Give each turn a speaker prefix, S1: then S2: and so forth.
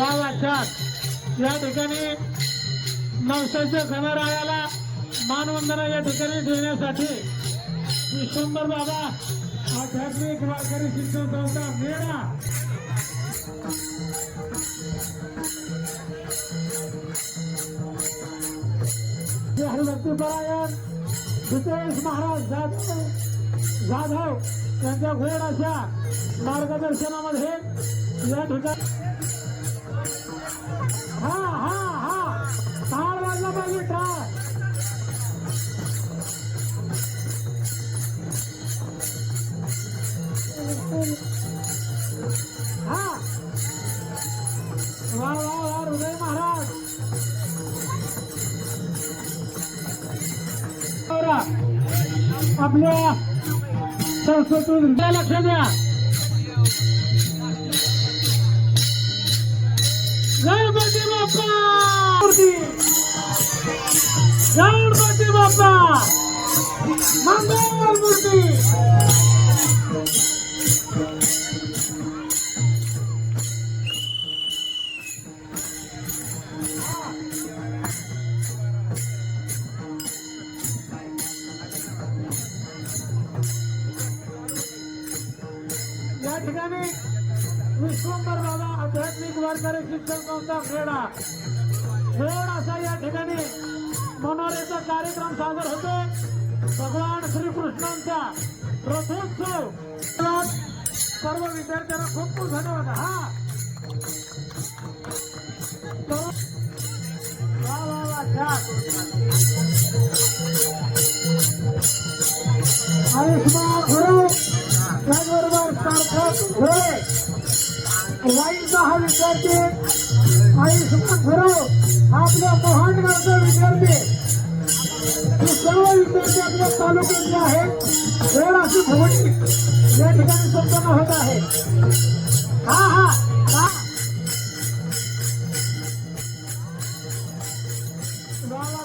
S1: वा वाच्यात या ठिकाणी नवसाच्या खणरायाला मानवंदना या ठिकाणी देण्यासाठी विश्वंभर बाबा आध्यात्मिक वारकरी शिक्षण संस्था मेळा हरिभक्तीपरायण हितेश महाराज जाधव जाधव यांच्या घोड अशा मार्गदर्शनामध्ये या ठिकाणी वा वा वा हृदय महाराज. बरं. आपल्या संस्कृतीतून लक्ष द्या. गणपती बाप्पा. गणपती बाप्पा. मंगळ ठिकाणी विश्वंभर बाबा आध्यात्मिक वारकरी शिक्षण संस्था खेडा. खेड असा या ठिकाणी मनोरेचा कार्यक्रम सादर होतो. भगवान श्रीकृष्णांचा रथोत्सव. सर्व विद्यार्थ्यांना खूप खूप धन्यवाद. हा. आयुष्मान गुरु. त्याचबरोबर सार्थक घोळे वाईचा हा विद्यार्थी आयुष्मान सुमन हा आपल्या मोहनगावचा विद्यार्थी हे सर्व विद्यार्थी आपल्या तालुक्यातले आहेत. वेळ अशी भवनी या ठिकाणी संपन्न होत आहे. हा हा हा. बाबा